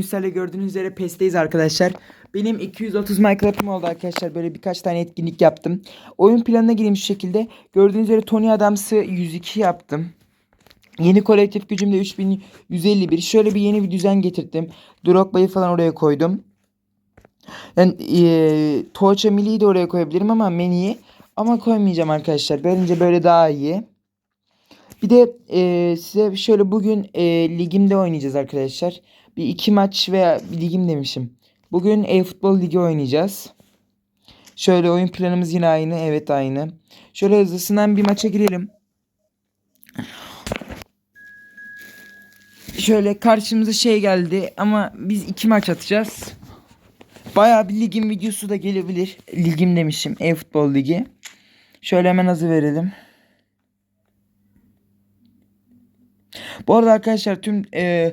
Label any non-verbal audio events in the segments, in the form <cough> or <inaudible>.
Sizlerle gördüğünüz üzere PES'teyiz arkadaşlar. Benim 230 Minecraft'ım oldu arkadaşlar. Böyle birkaç tane etkinlik yaptım. Oyun planına gireyim şu şekilde. Gördüğünüz üzere Tony Adams'ı 102 yaptım. Yeni kolektif gücümde 3151. Şöyle bir yeni bir düzen getirdim. Drogba'yı falan oraya koydum. Yani eee Torcha Milli'yi de oraya koyabilirim ama Meni'yi. Ama koymayacağım arkadaşlar. Bence böyle daha iyi. Bir de eee, size şöyle bugün eee, ligimde oynayacağız arkadaşlar. Bir iki maç veya bir ligim demişim. Bugün e-futbol ligi oynayacağız. Şöyle oyun planımız yine aynı. Evet aynı. Şöyle hızlısından bir maça girelim. Şöyle karşımıza şey geldi ama biz iki maç atacağız. Bayağı bir ligin videosu da gelebilir. Ligim demişim. E-futbol ligi. Şöyle hemen hazır verelim. Bu arada arkadaşlar tüm e,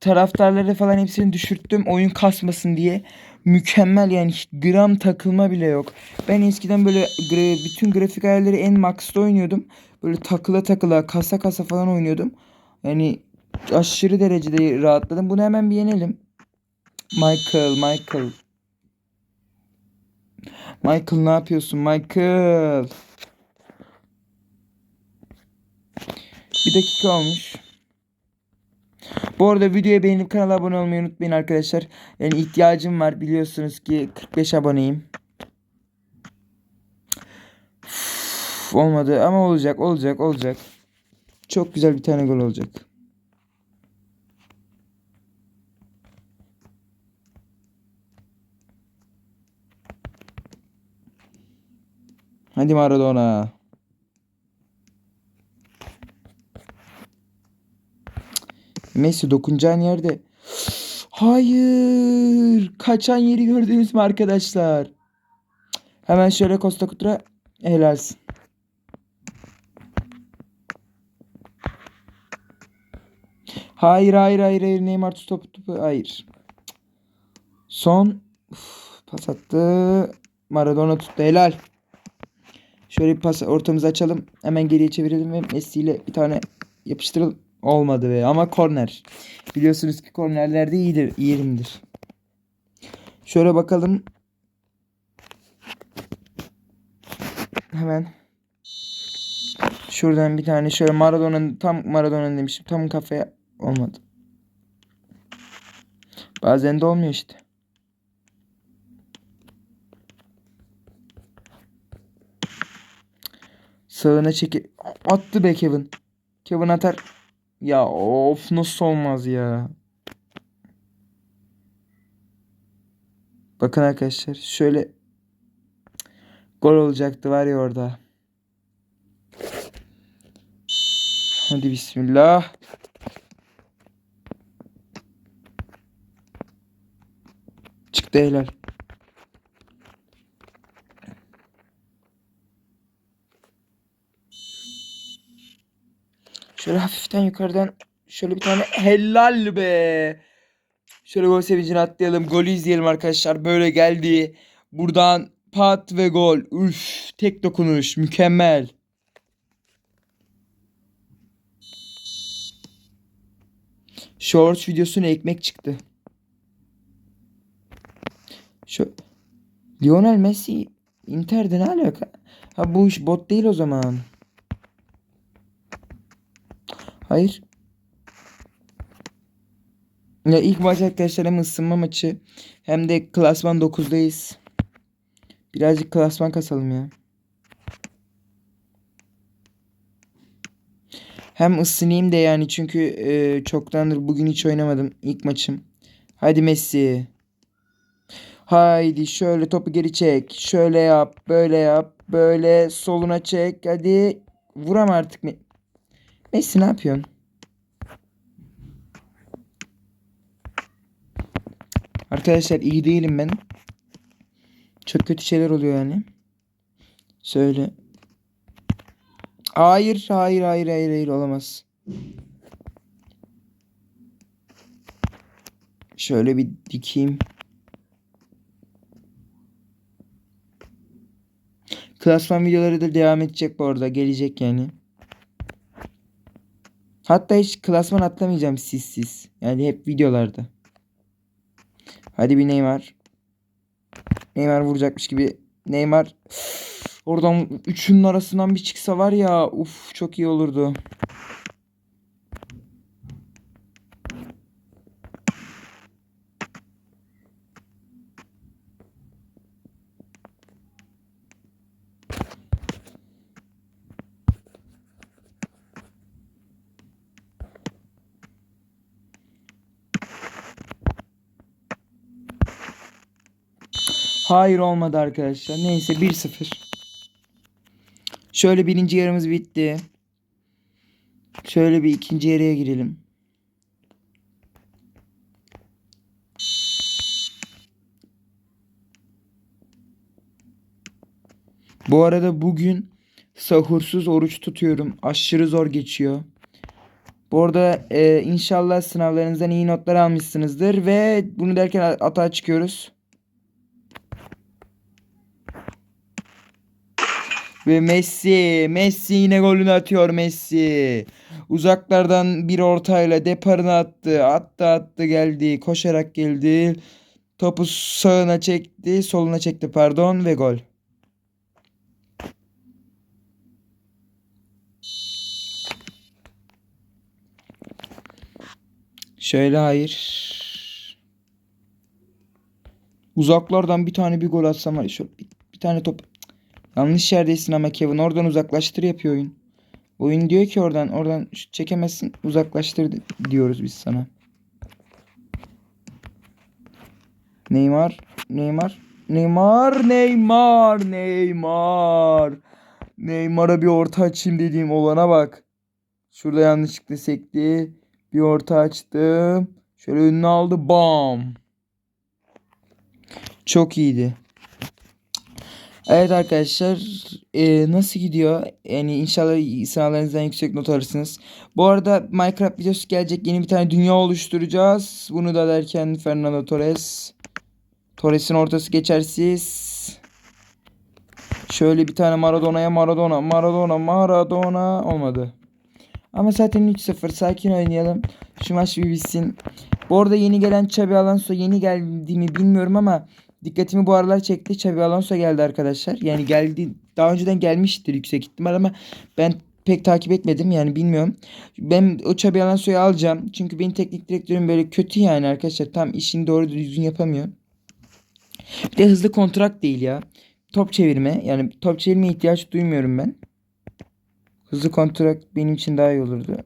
taraftarları falan hepsini düşürttüm oyun kasmasın diye. Mükemmel yani hiç gram takılma bile yok. Ben eskiden böyle bütün grafik ayarları en max'ta oynuyordum. Böyle takıla takıla kasa kasa falan oynuyordum. Yani aşırı derecede rahatladım. Bunu hemen bir yenelim. Michael, Michael. Michael ne yapıyorsun Michael? Bir dakika olmuş. Bu arada videoya beğenip kanala abone olmayı unutmayın arkadaşlar. Yani ihtiyacım var biliyorsunuz ki 45 aboneyim. Üf, olmadı ama olacak olacak olacak. Çok güzel bir tane gol olacak. Hadi Maradona. Messi dokunacağın yerde. Hayır. Kaçan yeri gördünüz mü arkadaşlar? Hemen şöyle Costa Kutra helalsin. Hayır hayır hayır hayır Neymar topu topu hayır. Son Uf, pas attı. Maradona tuttu helal. Şöyle bir pas ortamızı açalım. Hemen geriye çevirelim ve Messi ile bir tane yapıştıralım. Olmadı be ama korner. Biliyorsunuz ki kornerlerde iyidir, iyirimdir. Şöyle bakalım. Hemen. Şuradan bir tane şöyle Maradona'nın tam Maradona'nın demişim. Tam kafaya olmadı. Bazen de olmuyor işte. Sağına çeki attı be Kevin. Kevin atar. Ya of nasıl olmaz ya. Bakın arkadaşlar şöyle gol olacaktı var ya orada. Hadi bismillah. Çıktı helal. Şöyle hafiften yukarıdan şöyle bir tane helal be. Şöyle gol sevincini atlayalım. Golü izleyelim arkadaşlar. Böyle geldi. Buradan pat ve gol. Üf, tek dokunuş. Mükemmel. Shorts videosuna ekmek çıktı. Şu Lionel Messi Inter'de ne alaka? Ha bu iş bot değil o zaman. Hayır. Ya ilk maç arkadaşlar hem ısınma maçı hem de klasman 9'dayız. Birazcık klasman kasalım ya. Hem ısınayım da yani çünkü e, çoktandır bugün hiç oynamadım. ilk maçım. Hadi Messi. Haydi şöyle topu geri çek. Şöyle yap, böyle yap, böyle soluna çek. Hadi vuram artık. Me- Messi ne yapıyorsun? Arkadaşlar iyi değilim ben. Çok kötü şeyler oluyor yani. Söyle. Hayır, hayır, hayır, hayır, hayır olamaz. Şöyle bir dikeyim. Klasman videoları da devam edecek bu arada. Gelecek yani. Hatta hiç klasman atlamayacağım siz siz. Yani hep videolarda. Hadi bir Neymar. Neymar vuracakmış gibi. Neymar oradan üçünün arasından bir çıksa var ya uf çok iyi olurdu. Hayır olmadı arkadaşlar. Neyse 1-0. Şöyle birinci yarımız bitti. Şöyle bir ikinci yarıya girelim. Bu arada bugün sahursuz oruç tutuyorum. Aşırı zor geçiyor. Bu arada e, inşallah sınavlarınızdan iyi notlar almışsınızdır ve bunu derken atağa çıkıyoruz. Ve Messi, Messi yine golünü atıyor Messi. Uzaklardan bir ortayla deparını attı. Attı attı geldi. Koşarak geldi. Topu sağına çekti, soluna çekti pardon ve gol. Şöyle hayır. Uzaklardan bir tane bir gol atsam var. Şöyle bir, bir tane top. Yanlış yerdesin ama Kevin. Oradan uzaklaştır yapıyor oyun. Oyun diyor ki oradan oradan şut çekemezsin uzaklaştır di- diyoruz biz sana. Neymar, Neymar, Neymar, Neymar, Neymar. Neymar'a bir orta açayım dediğim olana bak. Şurada yanlışlıkla sekti. Bir orta açtım. Şöyle önüne aldı. Bam. Çok iyiydi. Evet arkadaşlar eee, nasıl gidiyor? Yani inşallah sınavlarınızdan yüksek not alırsınız. Bu arada Minecraft videosu gelecek. Yeni bir tane dünya oluşturacağız. Bunu da derken Fernando Torres. Torres'in ortası geçersiz. Şöyle bir tane Maradona'ya Maradona Maradona Maradona olmadı. Ama zaten 3-0 sakin oynayalım. Şu maç bir bitsin. Bu arada yeni gelen Xabi Alonso yeni geldi mi bilmiyorum ama dikkatimi bu aralar çekti. Xabi Alonso geldi arkadaşlar. Yani geldi daha önceden gelmiştir yüksek ihtimal ama ben pek takip etmedim yani bilmiyorum. Ben o Xabi Alonso'yu alacağım. Çünkü benim teknik direktörüm böyle kötü yani arkadaşlar. Tam işini doğru düzgün yapamıyor. Bir de hızlı kontrat değil ya. Top çevirme. Yani top çevirmeye ihtiyaç duymuyorum ben. Hızlı kontrat benim için daha iyi olurdu.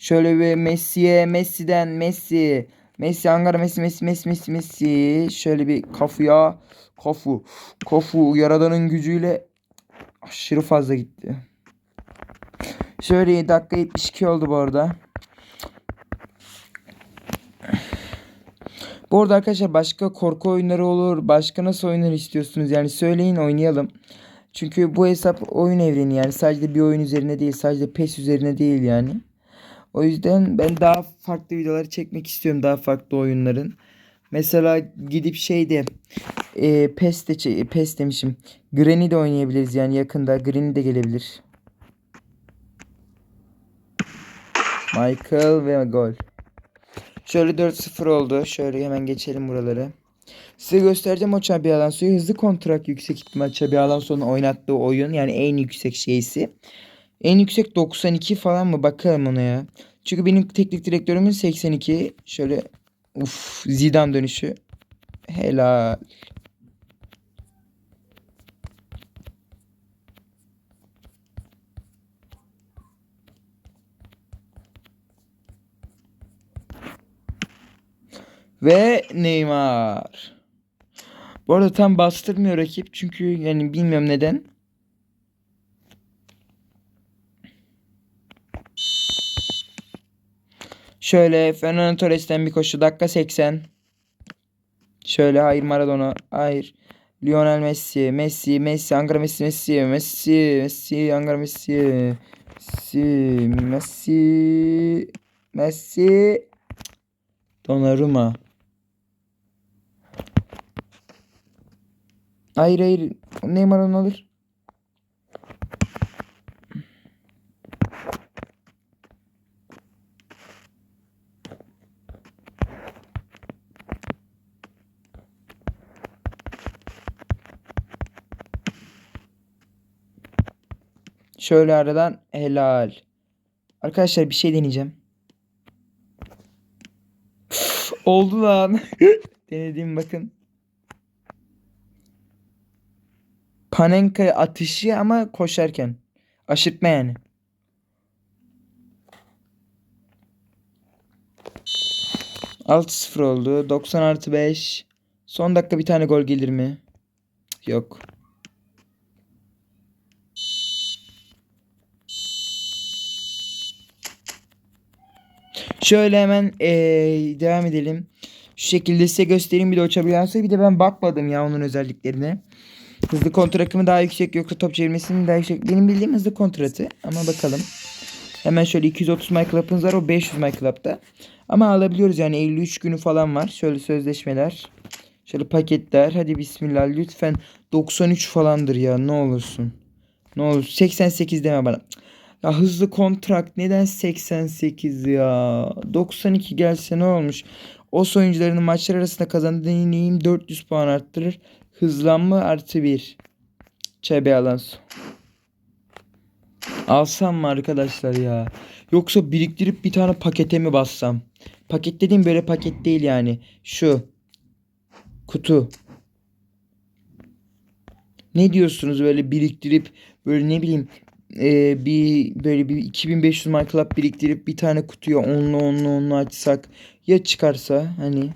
Şöyle bir Messi'ye, Messi'den Messi. Messi, Ankara Messi, Messi, Messi, Messi, Messi. Şöyle bir kafuya, kafu, kafu yaradanın gücüyle aşırı fazla gitti. Şöyle dakika 72 oldu bu arada. Bu arada arkadaşlar başka korku oyunları olur. Başka nasıl oyunlar istiyorsunuz? Yani söyleyin oynayalım. Çünkü bu hesap oyun evreni yani sadece bir oyun üzerine değil sadece PES üzerine değil yani. O yüzden ben daha farklı videolar çekmek istiyorum daha farklı oyunların. Mesela gidip şeyde e, PES de PES demişim. Granny de oynayabiliriz yani yakında Granny de gelebilir. Michael ve gol. Şöyle 4-0 oldu. Şöyle hemen geçelim buraları. Size göstereceğim o Xabi Alonso'yu. Hızlı kontrat yüksek ihtimal Xabi Alonso'nun oynattığı oyun. Yani en yüksek şeysi. En yüksek 92 falan mı? Bakalım ona ya. Çünkü benim teknik direktörümün 82. Şöyle uf Zidane dönüşü. Helal. Ve Neymar. Bu arada tam bastırmıyor rakip. Çünkü yani bilmiyorum neden. Şöyle Fernando Torres'ten bir koşu. Dakika 80. Şöyle hayır Maradona. Hayır. Lionel Messi. Messi. Messi. Ankara Messi. Messi. Messi. Messi. Ankara Messi. Messi. Messi. Messi. Donnarumma. Hayır hayır. Neymar onu alır. Şöyle aradan helal. Arkadaşlar bir şey deneyeceğim. Oldu lan. <laughs> Denediğim bakın. Panenka atışı ama koşarken. Aşırtma yani. Altı sıfır oldu. 90 artı 5. Son dakika bir tane gol gelir mi? Yok. Şöyle hemen eee, devam edelim. Şu şekilde size göstereyim bir de uçabiliyorsa bir de ben bakmadım ya onun özelliklerine. Hızlı kontrol akımı daha yüksek yoksa top çevirmesinin daha yüksek. Benim bildiğim hızlı kontratı ama bakalım. Hemen şöyle 230 My Club'ımız var o 500 My Club'da. Ama alabiliyoruz yani 53 günü falan var. Şöyle sözleşmeler. Şöyle paketler. Hadi bismillah lütfen 93 falandır ya ne olursun. Ne olur 88 deme bana. Ya hızlı kontrakt neden 88 ya? 92 gelse ne olmuş? O oyuncularının maçlar arasında kazandığı deneyim 400 puan arttırır. Hızlanma artı 1. Çebe Alonso. Alsam mı arkadaşlar ya? Yoksa biriktirip bir tane pakete mi bassam? Paket dediğim böyle paket değil yani. Şu. Kutu. Ne diyorsunuz böyle biriktirip böyle ne bileyim e, bir böyle bir 2500 My Club biriktirip bir tane kutuya onlu onlu onlu açsak ya çıkarsa hani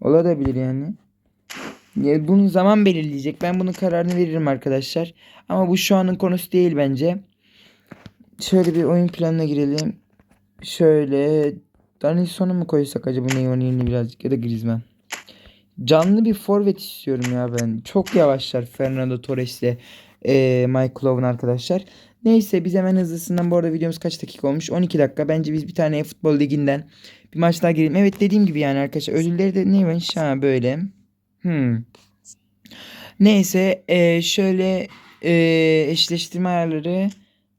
olabilir yani. Ya bunun zaman belirleyecek. Ben bunun kararını veririm arkadaşlar. Ama bu şu anın konusu değil bence. Şöyle bir oyun planına girelim. Şöyle Danison'u mu koysak acaba Neymar'ın yerine birazcık ya da Griezmann. Canlı bir forvet istiyorum ya ben. Çok yavaşlar Fernando Torres'le e, Mike Lowen arkadaşlar. Neyse biz hemen hızlısından bu arada videomuz kaç dakika olmuş? 12 dakika. Bence biz bir tane futbol liginden bir maç daha girelim. Evet dediğim gibi yani arkadaşlar ödülleri de neymiş? Ha böyle. Hmm. Neyse e, şöyle e, eşleştirme ayarları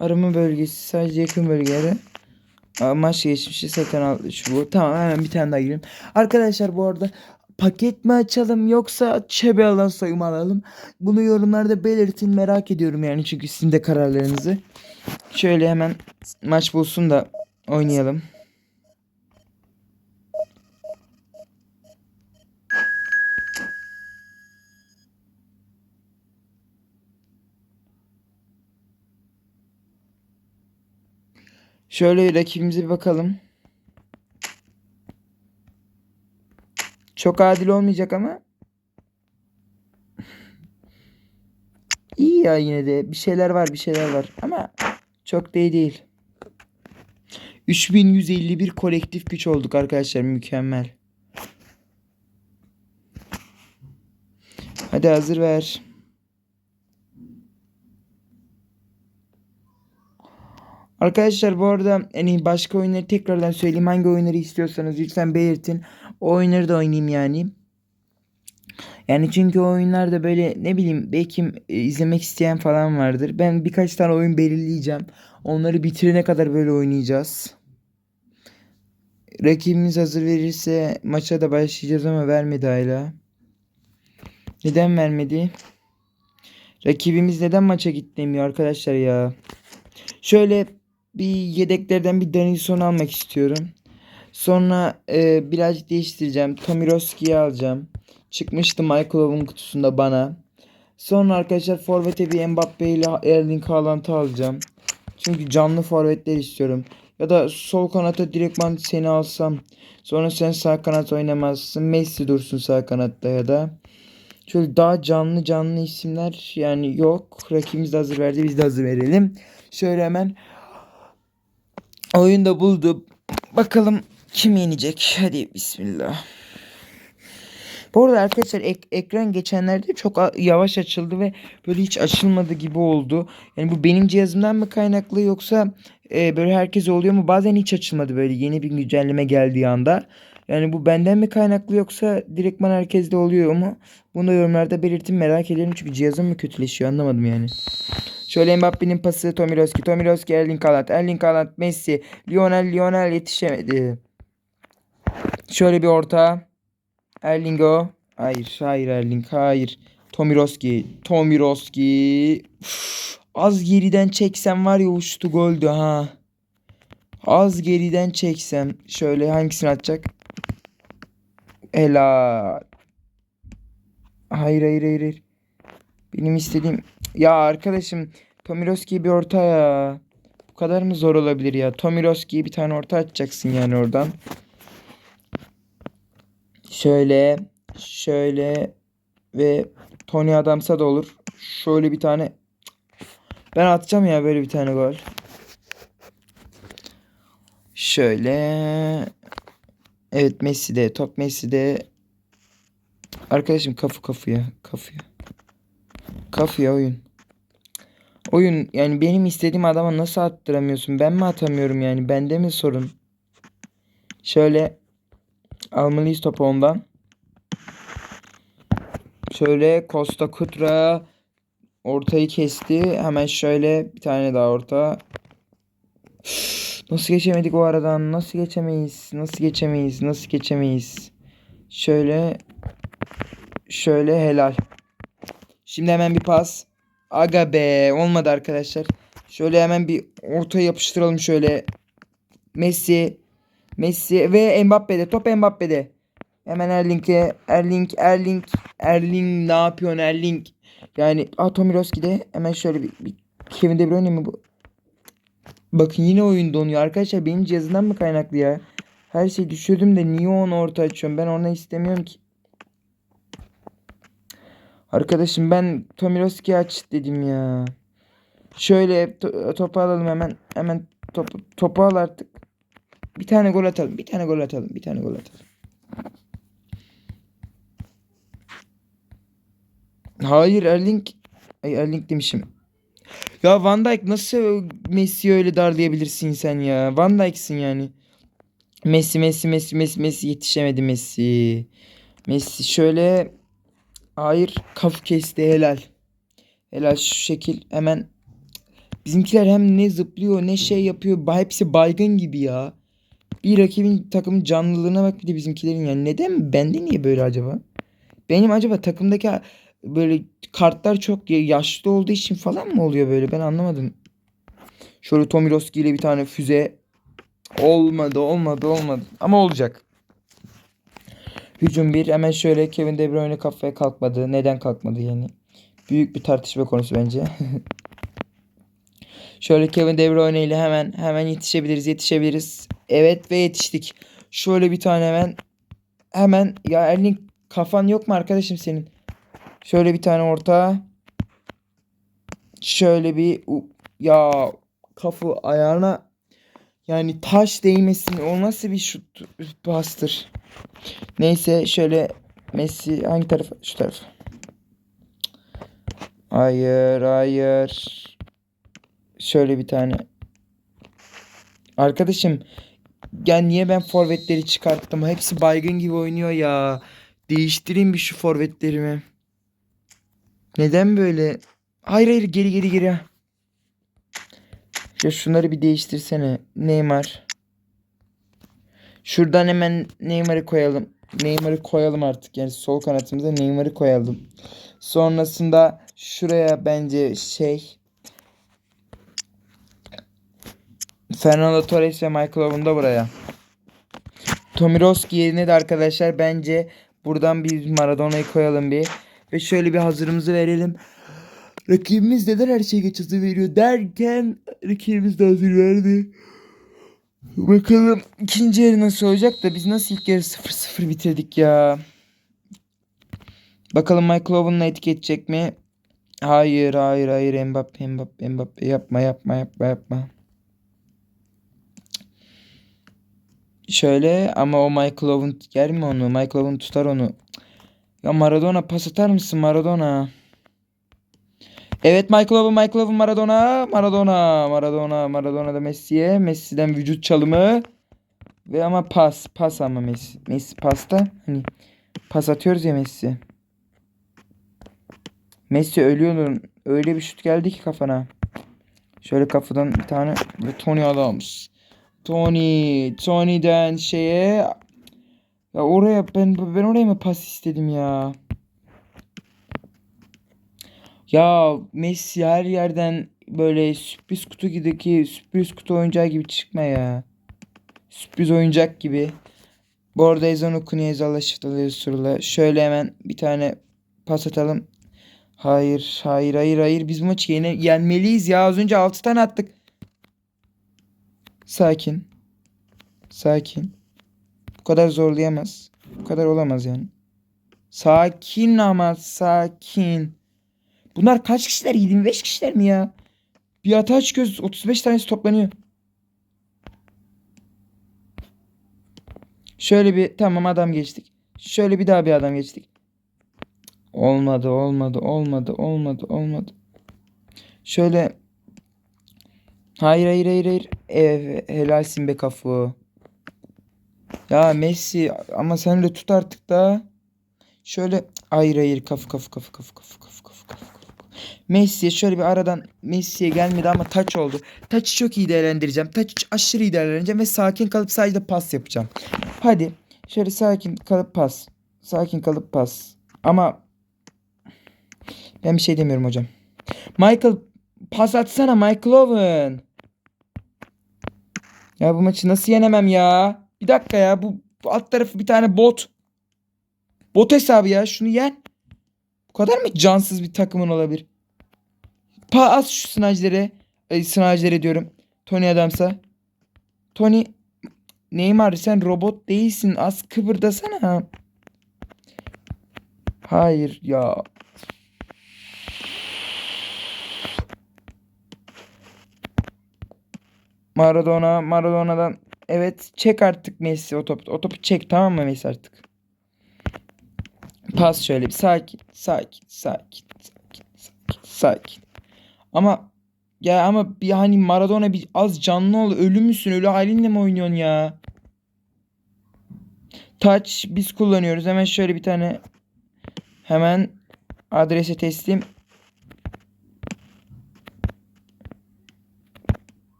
arama bölgesi sadece yakın bölgeleri maç geçmişi satın al şu bu. Tamam hemen bir tane daha girelim. Arkadaşlar bu arada paket mi açalım yoksa çebe alan soyumu alalım? Bunu yorumlarda belirtin merak ediyorum yani çünkü sizin de kararlarınızı. Şöyle hemen maç bulsun da oynayalım. Şöyle rakibimize bir bakalım. Çok adil olmayacak ama. İyi ya yine de. Bir şeyler var bir şeyler var. Ama çok iyi değil. 3151 kolektif güç olduk arkadaşlar. Mükemmel. Hadi hazır ver. Arkadaşlar bu arada hani başka oyunları tekrardan söyleyeyim. Hangi oyunları istiyorsanız lütfen belirtin. O oyunları da oynayayım yani. Yani çünkü o oyunlarda böyle ne bileyim belki e, izlemek isteyen falan vardır. Ben birkaç tane oyun belirleyeceğim. Onları bitirene kadar böyle oynayacağız. Rakibimiz hazır verirse maça da başlayacağız ama vermedi hala. Neden vermedi? Rakibimiz neden maça gitmiyor arkadaşlar ya? Şöyle bir yedeklerden bir Denilson almak istiyorum. Sonra e, birazcık değiştireceğim. Tomirovski'yi alacağım. Çıkmıştı Michaelov'un kutusunda bana. Sonra arkadaşlar forvete bir Mbappe ile Erling Haaland'ı alacağım. Çünkü canlı forvetler istiyorum. Ya da sol kanata direktman seni alsam. Sonra sen sağ kanat oynamazsın. Messi dursun sağ kanatta ya da. Şöyle daha canlı canlı isimler yani yok. Rakibimiz de hazır verdi. Biz de hazır verelim. Şöyle hemen oyunda buldu. Bakalım kim yenecek? Hadi bismillah. Bu arada arkadaşlar ek- ekran geçenlerde çok yavaş açıldı ve böyle hiç açılmadı gibi oldu. Yani bu benim cihazımdan mı kaynaklı yoksa e, böyle herkes oluyor mu? Bazen hiç açılmadı böyle yeni bir güncelleme geldiği anda. Yani bu benden mi kaynaklı yoksa direktman herkeste oluyor mu? Bunu da yorumlarda belirtin merak ederim çünkü cihazım mı kötüleşiyor anlamadım yani. Şöyle Mbappe'nin pası Tomirovski, Tomirovski, Erling Haaland, Erling Haaland, Messi, Lionel, Lionel yetişemedi. Şöyle bir orta. Erlingo. Hayır, hayır Erling, hayır. Tomirovski, Tomirovski. Uf, Az geriden çeksem var ya uçtu goldü ha. Az geriden çeksem. Şöyle hangisini atacak? Helal. Hayır hayır hayır. hayır. Benim istediğim... Ya arkadaşım Tomirovski'ye bir orta ya. Bu kadar mı zor olabilir ya? Tomirovski'ye bir tane orta atacaksın yani oradan. Şöyle, şöyle ve Tony Adams'a da olur. Şöyle bir tane. Ben atacağım ya böyle bir tane gol. Şöyle. Evet Messi'de. Top Messi'de. Arkadaşım kafu kafuya. Kafuya. Kafuya oyun. Oyun yani benim istediğim adama nasıl attıramıyorsun? Ben mi atamıyorum yani? Bende mi sorun? Şöyle almalıyız topu ondan. Şöyle Costa Kutra ortayı kesti. Hemen şöyle bir tane daha orta. Nasıl geçemedik o aradan? Nasıl geçemeyiz? Nasıl geçemeyiz? Nasıl geçemeyiz? Şöyle şöyle helal. Şimdi hemen bir pas. Aga be olmadı arkadaşlar. Şöyle hemen bir ortaya yapıştıralım şöyle. Messi Messi ve Mbappe'de. Top Mbappe'de. Hemen Erling'e. Erling, Erling, Erling ne yapıyorsun Erling? Yani Tomirovski'de hemen şöyle bir, bir Kevin De Bruyne mi bu? Bakın yine oyun donuyor. Arkadaşlar benim cihazından mı kaynaklı ya? Her şeyi düşürdüm de niye onu orta açıyorum? Ben onu istemiyorum ki. Arkadaşım ben Tomirovski aç dedim ya. Şöyle to- topu alalım hemen. Hemen topu, topu al artık. Bir tane gol atalım. Bir tane gol atalım. Bir tane gol atalım. Hayır Erling. Ay Erling demişim. Ya Van Dijk nasıl Messi'yi öyle darlayabilirsin sen ya? Van Dijk'sin yani. Messi Messi Messi Messi Messi yetişemedi Messi. Messi şöyle hayır kaf kesti helal. Helal şu şekil hemen bizimkiler hem ne zıplıyor ne şey yapıyor. Hepsi baygın gibi ya. Bir rakibin takımın canlılığına bak bir de bizimkilerin yani neden bende niye böyle acaba? Benim acaba takımdaki böyle kartlar çok ya- yaşlı olduğu için falan mı oluyor böyle ben anlamadım. Şöyle Tomirovski ile bir tane füze olmadı olmadı olmadı ama olacak. Hücum bir hemen şöyle Kevin De Bruyne kafaya kalkmadı. Neden kalkmadı yani? Büyük bir tartışma konusu bence. <laughs> Şöyle Kevin De Bruyne ile hemen hemen yetişebiliriz yetişebiliriz. Evet ve yetiştik. Şöyle bir tane hemen hemen ya Erling kafan yok mu arkadaşım senin? Şöyle bir tane orta. Şöyle bir ya kafa ayağına yani taş değmesin. O nasıl bir şut bastır. Neyse şöyle Messi hangi tarafa? Şu tarafa. Hayır, hayır. Şöyle bir tane. Arkadaşım ya niye ben forvetleri çıkarttım? Hepsi baygın gibi oynuyor ya. Değiştireyim bir şu forvetlerimi. Neden böyle? Hayır hayır geri geri geri. Ya şunları bir değiştirsene. Neymar. Şuradan hemen Neymar'ı koyalım. Neymar'ı koyalım artık. Yani sol kanatımıza Neymar'ı koyalım. Sonrasında şuraya bence şey Fernando Torres ve Michael Owen da buraya. Tomirovski yerine de arkadaşlar bence buradan bir Maradona'yı koyalım bir. Ve şöyle bir hazırımızı verelim. Rakibimiz neden her şeyi geç hazır veriyor derken rakibimiz de hazır verdi. Bakalım ikinci yarı nasıl olacak da biz nasıl ilk yarı 0-0 bitirdik ya. Bakalım Michael Owen'la etiketecek mi? Hayır hayır hayır Mbappe Mbappe Mbappe yapma yapma yapma yapma. Şöyle ama o Michael Owen yer mi onu? Michael Owen tutar onu. Ya Maradona pas atar mısın Maradona? Evet Michael Owen, Michael Owen, Maradona, Maradona, Maradona, Maradona da Messi'ye. Messi'den vücut çalımı. Ve ama pas, pas ama Messi. Messi pasta. Hani pas atıyoruz ya Messi. Messi ölüyordu. Öyle bir şut geldi ki kafana. Şöyle kafadan bir tane ve Tony Adams. Tony, Tony'den şeye ya oraya ben ben oraya mı pas istedim ya? Ya Messi her yerden böyle sürpriz kutu gideki sürpriz kutu oyuncağı gibi çıkma ya. Sürpriz oyuncak gibi. Bu arada ezan okunuyor ezanla surla. Şöyle hemen bir tane pas atalım. Hayır hayır hayır hayır biz maçı yene, yenmeliyiz ya az önce 6 tane attık. Sakin. Sakin. Bu kadar zorlayamaz. Bu kadar olamaz yani. Sakin ama sakin. Bunlar kaç kişiler? 25 kişiler mi ya? Bir hata çıkıyoruz. 35 tanesi toplanıyor. Şöyle bir tamam adam geçtik. Şöyle bir daha bir adam geçtik. Olmadı, olmadı, olmadı, olmadı, olmadı. Şöyle Hayır hayır hayır hayır. Ev, helalsin be kafu. Ya Messi ama sen de tut artık da. Şöyle hayır hayır kafu kafu kafu kafu kafu kafu. Messi'ye şöyle bir aradan Messi'ye gelmedi ama taç oldu. Taçı çok iyi değerlendireceğim. Taçı aşırı iyi değerlendireceğim ve sakin kalıp sadece pas yapacağım. Hadi şöyle sakin kalıp pas. Sakin kalıp pas. Ama ben bir şey demiyorum hocam. Michael pas atsana Michael Owen. Ya bu maçı nasıl yenemem ya? Bir dakika ya bu, bu alt tarafı bir tane bot. Bot hesabı ya şunu yen. Bu kadar mı cansız bir takımın olabilir? Pas şu sınavcıları. Ay, sınavcıları diyorum. Tony Adams'a. Tony Neymar sen robot değilsin. Az kıvırdasana. Hayır ya. Maradona, Maradona'dan evet çek artık Messi o topu. O topu çek tamam mı Messi artık? Pas şöyle bir sakin, sakin, sakin, sakin, sakin. Ama ya ama bir hani Maradona bir az canlı ol. Ölü müsün? Ölü halinle mi oynuyorsun ya? Touch biz kullanıyoruz. Hemen şöyle bir tane hemen adrese teslim.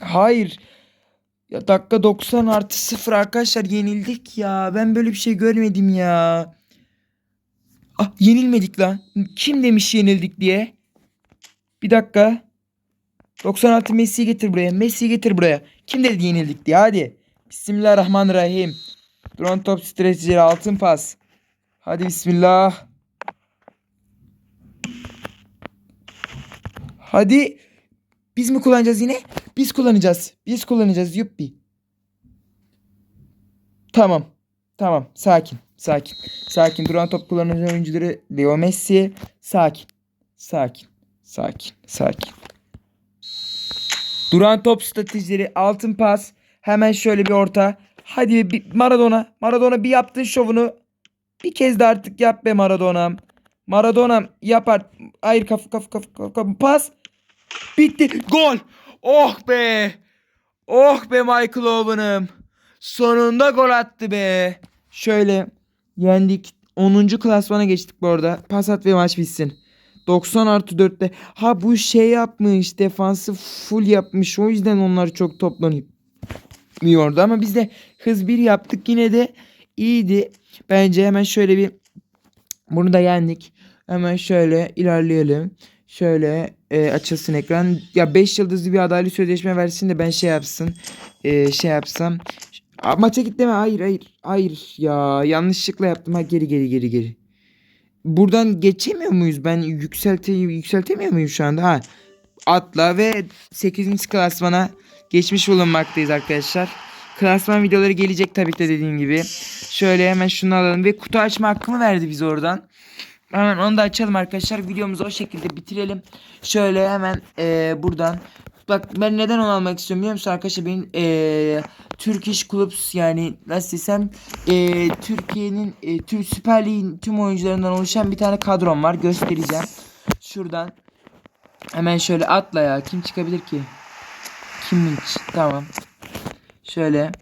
Hayır. Ya dakika 90 artı 0 arkadaşlar yenildik ya. Ben böyle bir şey görmedim ya. Yenilmedik lan. Kim demiş yenildik diye? Bir dakika. 96 Messi'yi getir buraya. Messi'yi getir buraya. Kim dedi yenildik diye hadi. Bismillahirrahmanirrahim. Drone top stratejileri altın pas. Hadi bismillah. Hadi. Biz mi kullanacağız yine? Biz kullanacağız. Biz kullanacağız. Yuppi. Tamam. Tamam. Sakin. Sakin. Sakin. Duran top kullanan oyuncuları Leo Messi. Sakin. Sakin. Sakin. Sakin. Duran top stratejileri altın pas. Hemen şöyle bir orta. Hadi bir Maradona. Maradona bir yaptın şovunu. Bir kez de artık yap be Maradona'm. Maradona'm yapar. Hayır kaf kaf kaf kaf kaf. Pas. Bitti. Gol. Oh be. Oh be Michael Owen'ım. Sonunda gol attı be. Şöyle yendik. 10. klasmana geçtik bu arada. Pas at ve maç bitsin. 90 artı 4'te. Ha bu şey yapmış. Defansı full yapmış. O yüzden onlar çok toplanıyordu. Ama biz de hız 1 yaptık. Yine de iyiydi. Bence hemen şöyle bir bunu da yendik. Hemen şöyle ilerleyelim. Şöyle e, açılsın ekran. Ya 5 yıldızlı bir adaylı sözleşme versin de ben şey yapsın. E, şey yapsam. Aa, maça git deme. Hayır hayır. Hayır ya. Yanlışlıkla yaptım. Ha geri geri geri geri. Buradan geçemiyor muyuz? Ben yükselte yükseltemiyor muyum şu anda? Ha. Atla ve 8. klasmana geçmiş bulunmaktayız arkadaşlar. Klasman videoları gelecek tabii ki de dediğim gibi. Şöyle hemen şunu alalım ve kutu açma hakkımı verdi bize oradan. Hemen onu da açalım arkadaşlar. Videomuzu o şekilde bitirelim. Şöyle hemen eee, buradan. Bak ben neden onu almak istiyorum biliyor musun arkadaşlar? Benim eee Turkish Clubs yani nasıl desem eee, Türkiye'nin eee, tüm Süper Lig'in tüm oyuncularından oluşan bir tane kadrom var. Göstereceğim. Şuradan. Hemen şöyle atla ya. Kim çıkabilir ki? Kim Tamam. Şöyle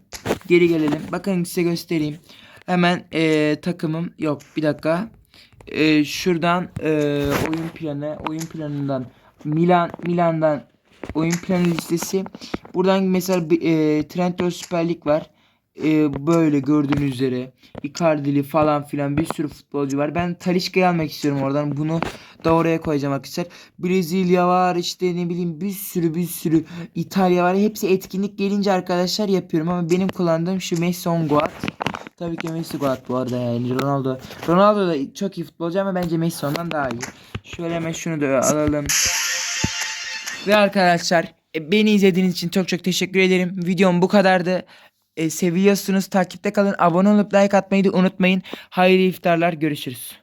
geri gelelim. Bakın size göstereyim. Hemen eee, takımım yok bir dakika. Eee, şuradan eee, oyun planı oyun planından Milan Milan'dan oyun planı listesi. Buradan mesela eee Trendyol Süper Lig var. e, böyle gördüğünüz üzere Icardi'li falan filan bir sürü futbolcu var. Ben Talisca'yı almak istiyorum oradan. Bunu da oraya koyacağım arkadaşlar. Brezilya var işte ne bileyim bir sürü bir sürü İtalya var. Hepsi etkinlik gelince arkadaşlar yapıyorum ama benim kullandığım şu Messi on Goat. Tabii ki Messi Goat bu arada yani Ronaldo. Ronaldo da çok iyi futbolcu ama bence Messi ondan daha iyi. Şöyle hemen şunu da alalım. Ve arkadaşlar e, beni izlediğiniz için çok çok teşekkür ederim. Videom bu kadardı. E, seviyorsunuz takipte kalın. Abone olup like atmayı da unutmayın. Hayırlı iftarlar görüşürüz.